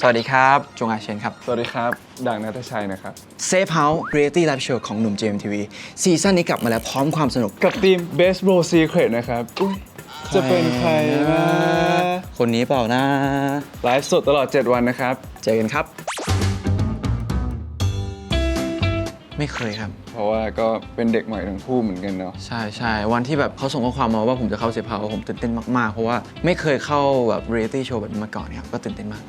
สวัสดีครับ จงอาเชนครับ สวัสดีครับ ดังนัทชัยนะครับ Safe House Reality Live Show ของหนุ่ม JMTV ซีซั่นนี้กลับมาแล้วพร้อมความสนุก กับทีม Best Bro Secret นะครับอุ๊ยจะเป็นใครนะคนนี้เปล่านะไลฟ์สดตลอด 7 วันนะครับ เจอกันครับ ไม่เคยครับ เพราะว่าก็เป็นเด็กใหม่ทั้งคู่เหมือนกันเนาะ ใช่ใช่วันที่แบบเขาส่งข้อความมาว่าผมจะเข้าเซฟเฮาส์ผมตื่นเต้นมากๆ เพราะว่าไม่เคยเข้าแบบเรียลิตี้โชว์แบบนี้มาก่อนครับก็ตื่นเต้นมาก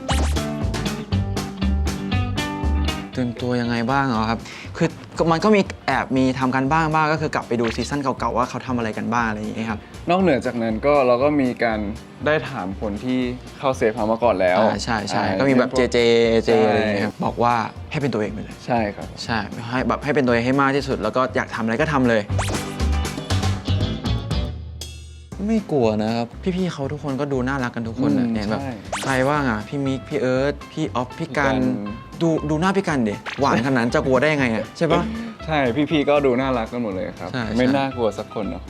ตื่นตัวยังไงบ้างเหรอครับ คือก็มันก็มีแอบมีทำกันบ้างบ้างก็คือกลับไปดูซีซั่นเก่าๆว่าเขาทำอะไรกันบ้างอะไรอย่างเงี้ยครับ นอกเหนือจากนั้นก็เราก็มีการได้ถามคนที่เข้าเซฟเฮาส์มาก่อนแล้วอ่าใช่ใช่อ่าก็มีแบบเจเจเจใช่อะไรอย่างเงี้ยครับบอกว่าให้เป็นตัวเองไปเลย ใช่ครับ ใช่ให้แบบให้เป็นตัวเองให้มากที่สุด แล้วก็อยากทำอะไรก็ทำเลยไม่กลัวนะครับ พี่ๆเขาทุกคนก็ดูน่ารักกันทุกคนนะอืมเนี่ยแบบใช่ใครว่างอะ พี่มิก พี่เอิร์ธพี่ออฟพี่กันพี่กัน ดูดูหน้าพี่กันเด็หวานขนาดนั้นจะกลัวได้ยังไงอะใช่ปะ ใช่ พี่ๆก็ดูน่ารักกันหมดเลยครับ ใช่ไม่ใช่ น่ากลัวสักคนเนาะ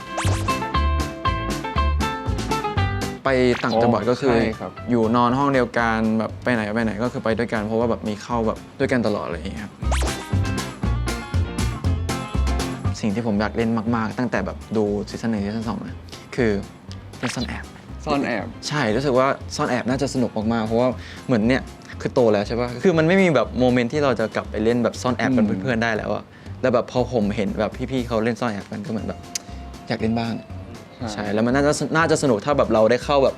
ไปต่างจังหวัดก็คือ ใช่ครับ อยู่นอนห้องเดียวกันแบบไปไหนก็ไปไหนก็คือไปด้วยกันเพราะว่าแบบมีเข้าแบบด้วยกันตลอดอะไรอย่างเงี้ยครับสิ่งที่ผมอยากเล่นมาก ๆ ตั้งแต่แบบดูซีซั่นหนึ่งซีซั่นสองนะคือเล่นซ่อนแอบ ซ่อนแอบ ใช่รู้สึกว่าซ่อนแอบน่าจะสนุกมากๆเพราะว่าเหมือนเนี่ย คือโตแล้วใช่ปะคือมันไม่มีแบบโมเมนต์ที่เราจะกลับไปเล่นแบบซ่อนแอบกันอืมเพื่อนๆได้แล้วอะแล้วแบบพอผมเห็นแบบพี่ๆเขาเล่นซ่อนแอบกันก็เหมือนแบบอยากเล่นบ้าง ใช่ แล้วมันน่าจะน่าจะสนุกถ้าแบบเราได้เข้าแบบ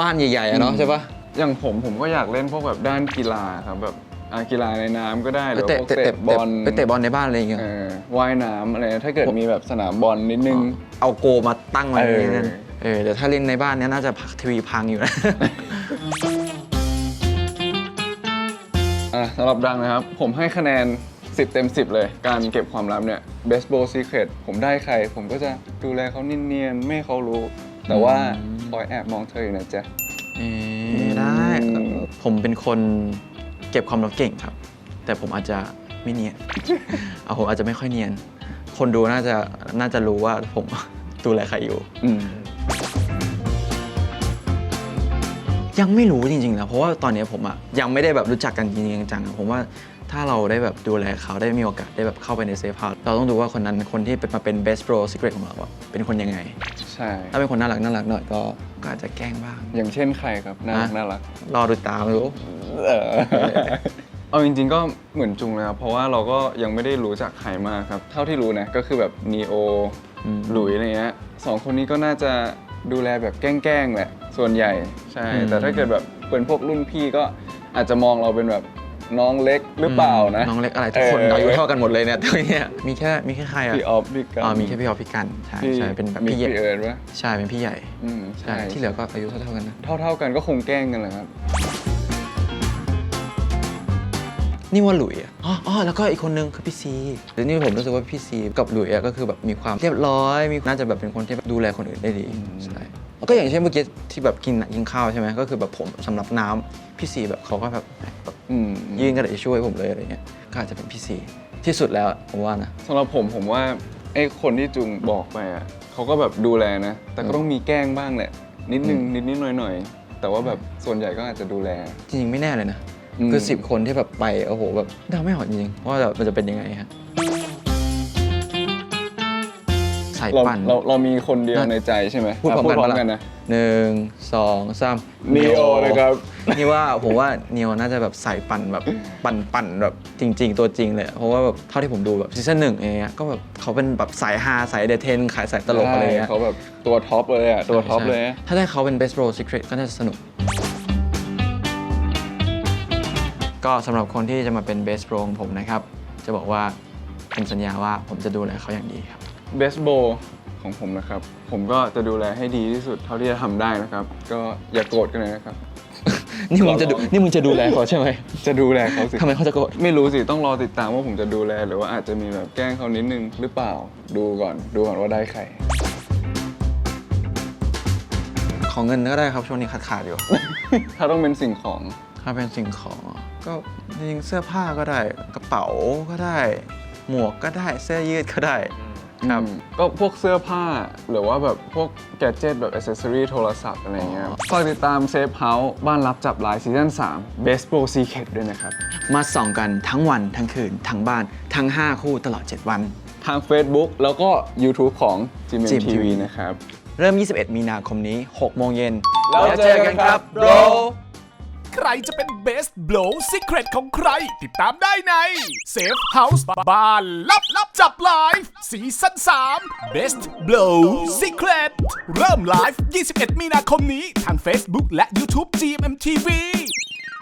บ้านใหญ่ๆอะเนาะใช่ปะอย่างผมผมก็อยากเล่นพวกแบบด้านกีฬาครับแบบอ่ากีฬาในน้ำก็ได้หรือว่าเตะพวกเตะเตะเตะบอลไปเตะบอลในบ้านอะไรอย่างเงี้ย เออว่ายน้ำอะไรนะถ้าเกิดมีแบบสนามบอลนิดนึง เอาโกมาตั้งไว้เออนี่นั่นเออแต่ถ้าเล่นในบ้านเนี้ยน่าจะพักทีวีพังอยู่นะ อะสำหรับดังนะครับ ผมให้คะแนน 10 เต็ม 10 เลย การเก็บความลับเนี่ย Best Bowl Secret ผมได้ใคร ผมก็จะดูแลเขาเนียนๆไม่ให้เขารู้ แต่ว่าคอยแอบมองเธออยู่นะจ๊ะ เอ๊ะได้อืม ผมเป็นคนเก็บความลับเก่งครับ แต่ผมอาจจะไม่เนียน เอาผมอาจจะไม่ค่อยเนียน คนดูน่าจะน่าจะรู้ว่าผม ดูแลใครอยู่ อืม ยังไม่รู้จริงๆนะเพราะว่าตอนนี้ผมอะยังไม่ได้แบบรู้จักกันจริงๆจังๆอะผมว่าถ้าเราได้แบบดูแลเขาได้มีโอกาสได้แบบเข้าไปในเซฟเฮาส์เราต้องดูว่าคนนั้นคนที่เป็นมาเป็น best pro secret ของเราอะเป็นคนยังไง ใช่ ถ้าเป็นคนน่ารักน่ารักหน่อยก็ก็อาจจะแกล้งบ้าง อย่างเช่นใครครับน่ารักฮะน่ารักรอดูตามรู้เออเอาจริงๆก็เหมือนจุงเลยครับเพราะว่าเราก็ยังไม่ได้รู้จักใครมากครับ เท่าที่รู้นะก็คือแบบนีโออืมหลุยอะไรเงี้ยสองคนนี้ก็น่าจะ ดูแลแบบแกล้งๆแหละส่วนใหญ่ใช่แต่ถ้าเกิดแบบเป็นพวกรุ่นพี่ก็อาจจะมองเราเป็นแบบน้องเล็กหรือเปล่านะน้องเล็กอะไรทุกคนอายุเท่ากันหมดเลยเนี่ยตัวเนี้ยมีแค่มีแค่ใครอะพี่ออฟพี่กันอ๋อมีแค่พี่ออฟพี่กันใช่พี่ใช่เป็นแบบมีพี่ใหญ่พี่เอิร์ดวะใช่เป็นพี่ใหญ่อืมใช่ใช่ที่เหลือก็อายุเท่าๆกันนะ เท่าๆกันก็คงแกล้งกันแหละครับ นี่ว่าหลุยอะอ๋ออ๋อแล้วก็อีกคนนึงคือพี่ซีหรือนี่ผมรู้สึกว่าพี่ซีกับหลุยอะก็คือแบบมีความเรียบร้อยมีน่าจะแบบเป็นคนที่แบบดูแลคนอื่นได้ดีอืมใช่แล้วก็อย่างเช่นเมื่อกี้ที่แบบกินกินข้าวใช่ไหมก็คือแบบผมสำหรับน้ำพี่ซีแบบเขาก็แบบแบบอืมยื่นกระดาษทิชช่วยผมเลยอะไรเงี้ยก็อาจจะเป็นพี่ซีที่สุดแล้วอะผมว่านะ สำหรับผมผมว่าไอ้คนที่จุงบอกไปอะเขาก็แบบดูแลนะ แต่ก็ต้องมีแกล้งบ้างแหละ นิดนึงนิดนิดหน่อยหน่อยๆแต่ว่าแบบส่วนใหญ่ก็อาจจะดูแล จริงๆไม่แน่เลยนะอืม คือสิบคนที่แบบไปโอ้โหแบบเดาไม่ออกจริงๆว่าแบบมันจะเป็นยังไงฮะสายเราปั่น เราเรามีคนเดียวน่ะในใจใช่ไหมพูดพร้อมะกันปะล่ะกันนะหนึ่งสองสาม Neo นะครับ นี่ว่าผมว่าเนียวน่าจะแบบสายปั่นแบบปั่นปั่นแบบจริง ๆ ตัวจริงเลย เพราะว่าแบบเท่าที่ผมดูแบบซีซั่นหนึ่งเองก็แบบเขาเป็นแบบสายฮาสายเดทเทนขายสายตลกอะไรเงี้ยใช่เขาแบบตัวท็อปเลยอะ ตัวท็อปเลยใช่ถ้าได้เขาเป็น best role secret ก็น่าจะสนุก ก็สำหรับคนที่จะมาเป็น best role ของผมนะครับ จะบอกว่าผมสัญญาว่าผมจะดูแลเขาอย่างดีครับ เบสโบของผมนะครับ ผมก็จะดูแลให้ดีที่สุดเท่าที่จะทำได้นะครับ ก็อย่าโกรธกันเลยนะครับ นี่มึงจะดูนี่มึงจะดูแลเขาใช่ไหมจะดูแลเขาสิ ทำไมเขาจะโกรธไม่รู้สิ ต้องรอติดตามว่าผมจะดูแล หรือว่าอาจจะมีแบบแกล้งเขานิดนึงหรือเปล่า ดูก่อน ดูก่อนว่าได้ใคร ขอเงินก็ได้ครับช่วงนี้ขาดขาดๆอยู่ ถ้าต้องเป็นสิ่งของ ถ้าเป็นสิ่งของอะ ก็จริงๆเสื้อผ้าก็ได้กระเป๋าก็ได้ หมวกก็ได้เสื้อยืดก็ได้ครับอืมก็พวกเสื้อผ้าหรือว่าแบบพวกแกดเจิตแบบอ c เซสซอรีโทรศัพท์อะไรเงี้ยฝากติดตามเซฟเฮาส์บ้านรับจับลายซีซั่น3 Best Pro Secret ด้วยนะครับ มาส่องกันทั้งวันทั้งคืน ทั้งบ้านทั้ง 5 คู่ตลอด 7 วัน ทาง Facebook แล้วก็ YouTube ของ g m m GMM TV TV นะครับ เริ่ม 21 มีนาคมนี้ 6 โมงเย็นแล้วเจอกันครับ bro ใครจะเป็นเบสบลูสิเครตของใคร ติดตามได้ในเซฟเฮาส์บ้านลับลับจับไลฟ์ซีซั่น3 Best Blow Secret เริ่มไลฟ์ 21 มีนาคมนี้ ทาง Facebook และ YouTube GMMTV